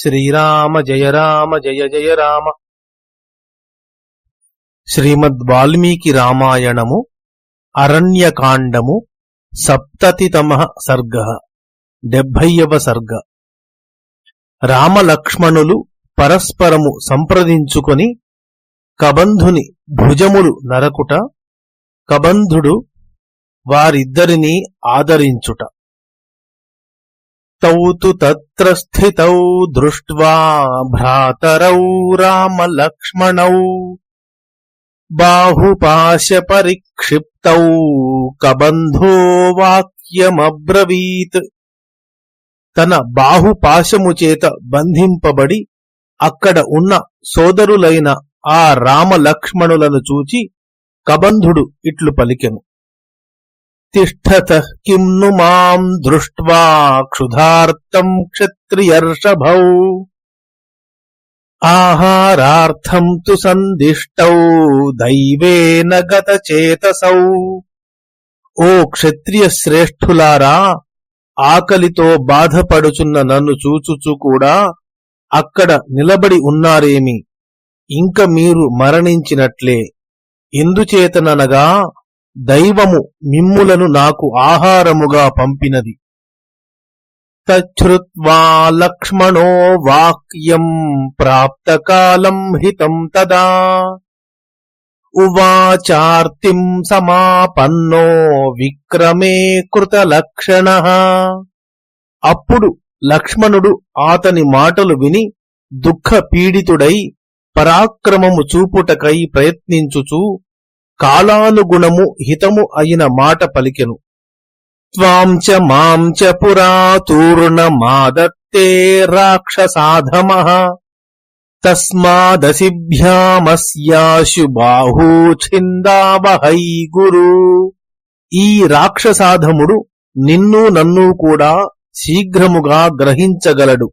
శ్రీరామ జయ రామ జయ జయ రామ. శ్రీమద్ వాల్మీకి రామాయణము అరణ్యకాండము సప్తతితమ సర్గ డెబ్భైవ సర్గ. రామలక్ష్మణులు పరస్పరము సంప్రదించుకొని కబంధుని భుజములు నరకుట కబంధుడు వారిద్దరినీ ఆదరించుట. తౌతు తత్ర స్థితౌ దృష్ట్వా భ్రాతరౌ రామలక్ష్మణౌ బాహుపాశపరిక్షిప్తౌ కబంధో వాక్యమబ్రవీత్. తన బాహుపాశము చేత బంధింపబడి అక్కడ ఉన్న సోదరులైన ఆ రామలక్ష్మణులను చూచి కబంధుడు ఇట్లు పలికెను. తిష్టత కిం ను మాం దృష్ట్వా క్షుధార్తం క్షత్రియర్షభౌ ఆహారార్థం తు సందిష్టౌ దైవేన గతచేతసౌ ఓ క్షత్రియ శ్రేష్ఠులారా ఆకలితో బాధపడుచున్న నన్ను చూచుచు కూడా అక్కడ నిలబడి ఉన్నారేమి? ఇంక మీరు మరణించినట్లే. ఎందుచేతననగా దైవము మిమ్ములను నాకు ఆహారముగా పంపినది. తచ్చుత్వా లక్ష్మణో వాక్యం ప్రాప్తకాలం హితం తదా. ఉవాచార్తిం సమాపన్నో విక్రమే కృతలక్షణ. అప్పుడు లక్ష్మణుడు అతని మాటలు విని దుఃఖ పీడితుడై పరాక్రమము చూపుటకై ప్రయత్నించుచూ కాలానుగుణము హితము అయిన మాట పలికెను. త్వాం చ మాం చ పురాతూర్ణమాదత్తే రాక్షసాధమ. తస్మాదసిభ్యామస్యాశు బాహూఛిందావహై గురు. ఈ రాక్షసాధముడు నిన్ను నన్ను కూడా శీఘ్రముగా గ్రహించగలడు.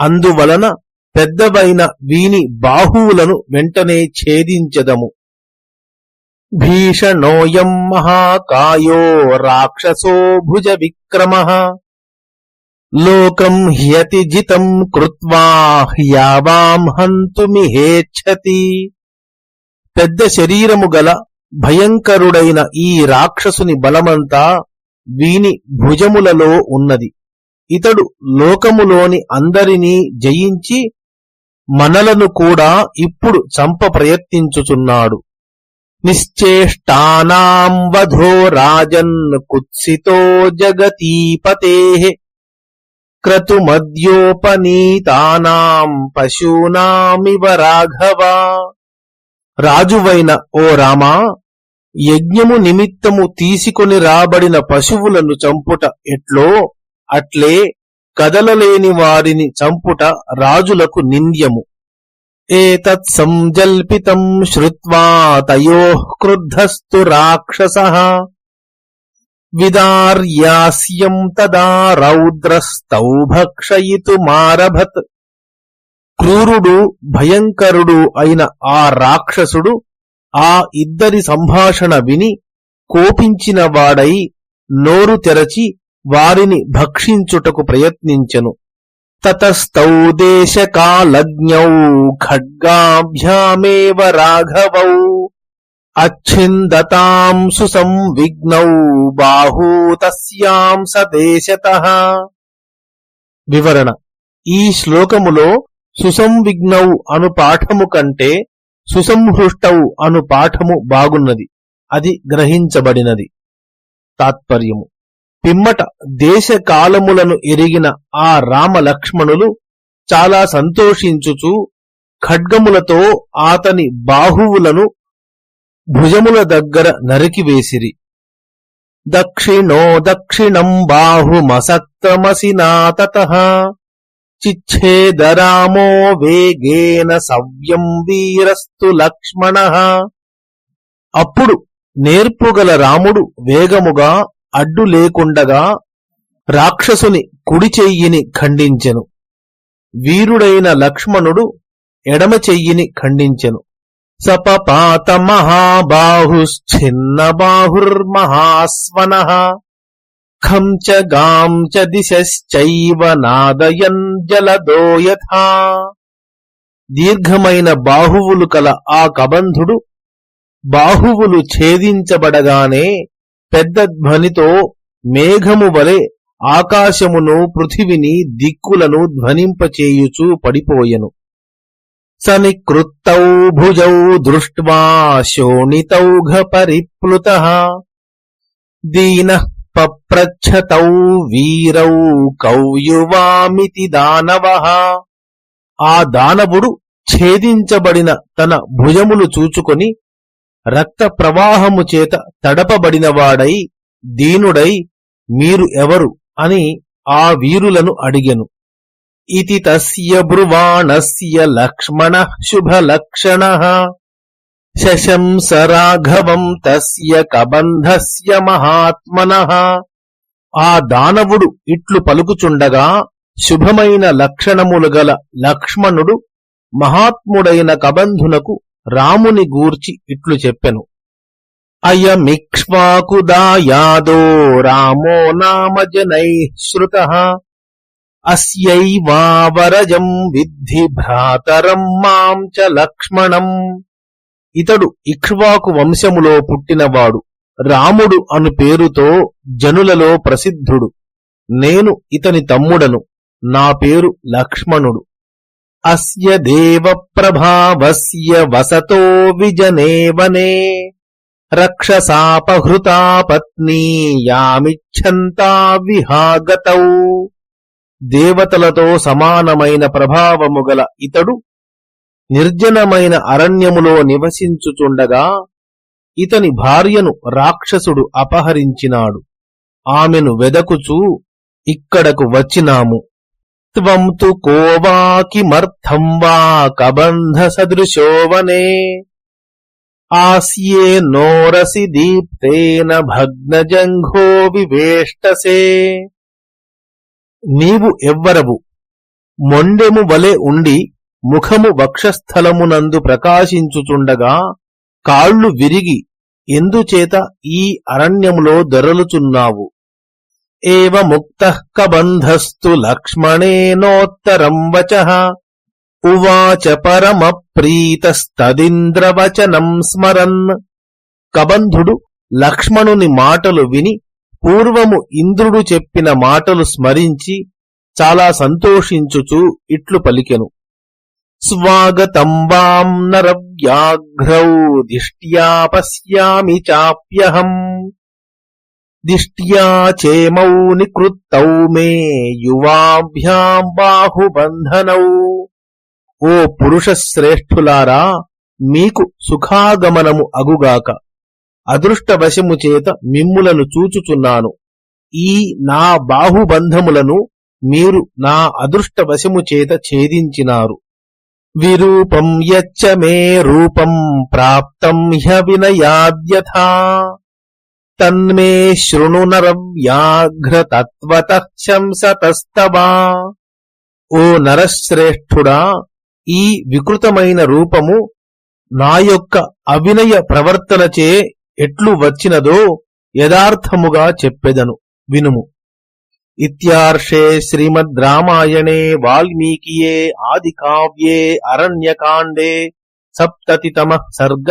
అందువలన పెద్దవైన వీని బాహువులను వెంటనే ఛేదించదము. భీషణోయం మహాకాయో రాక్షసో భుజ విక్రమ లోకం హ్యతి జితం కృత్వా హ్యావాం పెద్ద శరీరము గల భయంకరుడైన ఈ రాక్షసుని బలమంతా వీని భుజములలో ఉన్నది. ఇతడు లోకములోని అందరినీ జయించి మనలను కూడా ఇప్పుడు చంప ప్రయత్నించుచున్నాడు. నిశ్చేష్టానాం వధో రాజన్ కుత్సితో జగతీపతే క్రతుమద్యోపనీతానాం పశూనామివ రాఘవ రాజువైన ఓ రామా యజ్ఞము నిమిత్తము తీసుకొని రాబడిన పశువులను చంపుట ఎట్లో? అట్లే కదలలేని వారిని చంపుట రాజులకు నింద్యము. ఏతత్ సంజల్పితం శ్రుత్వా తయో క్రుద్ధస్తు రాక్షస విదార్యాస్యం తదా రౌద్రస్తౌ భక్షయితుమారభత్ క్రూరుడు భయంకరుడు అయిన ఆ రాక్షసుడు ఆ ఇద్దరి సంభాషణ విని కోపించిన వాడై నోరు తెరచి వారిని భక్షించుటకు ప్రయత్నించెను. తతస్తౌ దేశకాలజ్ఞౌ ఖడ్గాభ్యామేవ రాఘవౌ అచ్ఛిందతాం సుసంవిఘ్నౌ బాహూ తస్యాం సదేశత వివరణ ఈ శ్లోకములో సుసంవిఘ్నౌ అను పాఠము కంటే సుసంహృష్టౌ అను పాఠము బాగున్నది అది గ్రహించబడినది. తాత్పర్యము. పిమ్మట దేశ కాలములను ఎరిగిన ఆ రామలక్ష్మణులు చాలా సంతోషించుచు ఖడ్గములతో ఆతని బాహువులను భుజముల దగ్గర నరికివేసిరి దక్షిణో దక్షిణం బాహుమసక్తమసినా తత చిచ్ఛేదరామో వేగేన సవ్యం వీరస్తు లక్ష్మణ. అప్పుడు నేర్పుగల రాముడు వేగముగా అడ్డు లేకుండగా రాక్షసుని కుడి చెయ్యిని ఖండించెను. వీరుడైన లక్ష్మణుడు ఎడమ చెయ్యిని ఖండించెను. సపపాత మహాబాహుశ్చిన్న బాహుర్మహాస్వన ఖం చ గాం చ దిశశ్చైవ నాదయన్ జలదోయథా దీర్ఘమైన బాహువులు కల ఆ కబంధుడు బాహువులు ఛేదించబడగానే పెద్ద ధ్వనితో మేఘము వలె ఆకాశమును పృథివిని దిక్కులను ధ్వనింపచేయుచు పడిపోయెను. సనికృత్తౌ భుజౌ దృష్ట్వా శోణితౌఘ పరిప్లుత. దీన పప్రచ్ఛతౌ వీరౌ కౌయువామితి దానవ. ఆ దానవుడు ఛేదించబడిన తన భుజములు చూచుకొని రక్త ప్రవాహము చేత తడపబడినవాడై దీనుడై మీరు ఎవరు అని ఆ వీరులను అడిగెను. ఇది తస్య బ్రువాణస్య లక్ష్మణ శుభలక్షణ. శశంస రాఘవం తస్య కబంధస్య మహాత్మన. ఆ దానవుడు ఇట్లు పలుకుచుండగా శుభమైన లక్షణములు గల లక్ష్మణుడు మహాత్ముడైన కబంధునకు రాముని గూర్చి ఇట్లు చెప్పెను. అయమిక్ష్వాకుదాయాదో రామో నామ జనై శ్రుత అస్యైవావరజం విద్ధి భ్రాతరం మాం చ లక్ష్మణం. ఇతడు ఇక్ష్వాకు వంశములో పుట్టినవాడు. రాముడు అను పేరుతో జనులలో ప్రసిద్ధుడు. నేను ఇతని తమ్ముడను. నా పేరు లక్ష్మణుడు. అస్య దేవ ప్రభావస్య వసతో విజనే వనే రక్షసాపహృతా పత్నీ యామిచ్చంతా విహాగతౌ. దేవతలతో సమానమైన ప్రభావము గల ఇతడు నిర్జనమైన అరణ్యములో నివసించుచుండగా ఇతని భార్యను రాక్షసుడు అపహరించినాడు. ఆమెను వెదకుచూ ఇక్కడకు వచ్చినాము. త్వంతు కోవాకిమర్థం వా కబంధ సదృశోవనే ఆస్యే నోరసి దీప్తేన భగ్నజంఘో వివేష్టసే నీవు ఎవ్వరవు. మొండెము వలె ఉండి ముఖము వక్షస్థలమునందు ప్రకాశించుచుండగా కాళ్ళు విరిగి ఎందుచేత ఈ అరణ్యములో దొరలుచున్నావు? ఏవ కబంధస్తు లక్ష్మణేనోత్తరం వచ ఉవాచ పరమ ప్రీతస్తదింద్రవచనం స్మరన్ కబంధుడు లక్ష్మణుని మాటలు విని పూర్వము ఇంద్రుడు చెప్పిన మాటలు స్మరించి చాలా సంతోషించుచు ఇట్లు పలికెను. స్వాగతం వాం నరవ్యాఘ్రౌ దిష్ట్యా పశ్యామి చాప్యహం। దిష్ట్యా చేమౌ నికృత్తౌ మే యువాభ్యాం బాహుబంధనౌ ఓ పురుష శ్రేష్ఠులారా మీకు సుఖాగమనము అగుగాక. అదృష్టవశము చేత మిమ్ములను చూచుచున్నాను. ఈ నా బాహుబంధములను మీరు నా అదృష్టవశము చేత ఛేదించినారు. విరూపం యచ్చ మే రూపం ప్రాప్తం హ్య వినయాద్యథా। తన్మే శృణు నరవ్యాఘ్రతత్వత శంసతస్తవా ఓ నరశ్రేష్ఠుడా ఈ వికృతమైన రూపము నా యొక్క అవినయ ప్రవర్తనచే ఎట్లు వచ్చినదో యథార్థముగా చెప్పెదను వినుము. ఇత్యార్షే శ్రీమద్ రామాయణే వాల్మీకియే ఆది కావ్యే అరణ్యకాండే సప్తతితమ సర్గ.